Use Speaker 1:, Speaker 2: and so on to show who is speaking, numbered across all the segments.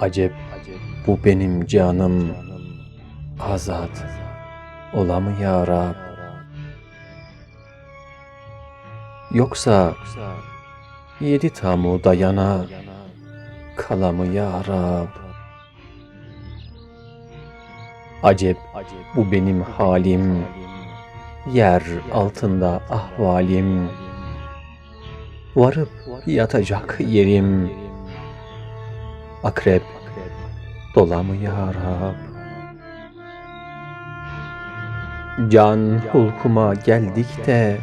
Speaker 1: Acep bu benim canım azat ola mı ya Rab? Yoksa yedi tamu dayana kala mı ya Rab? Acep bu benim halim yer altında ahvalim varıp yatacak yerim akrep dola mı ya Rab? Can hulkuma geldik de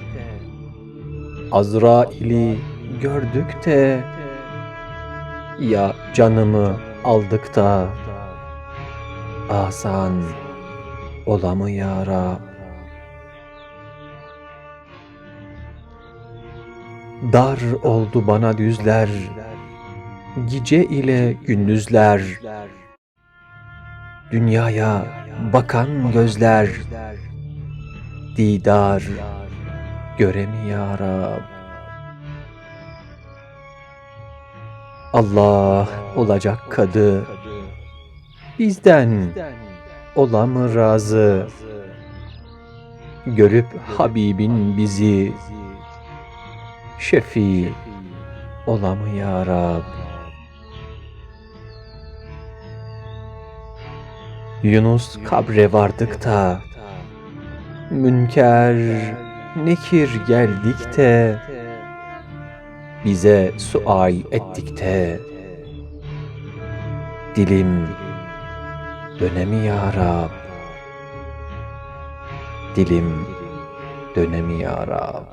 Speaker 1: Azrail'i gördük de ya canımı aldık da asan ola mı ya Rab? Dar oldu bana düzler, gece ile gündüzler. Dünyaya bakan gözler, didar göremi ya. Allah olacak kadı, bizden ola mı razı? Görüp Habibin bizi, şefi ola mı ya? Yunus kabre vardık da, Münker, nekir geldik de, bize sual ettik de, dilim dönemi ya Rab, dilim dönemi ya Rab.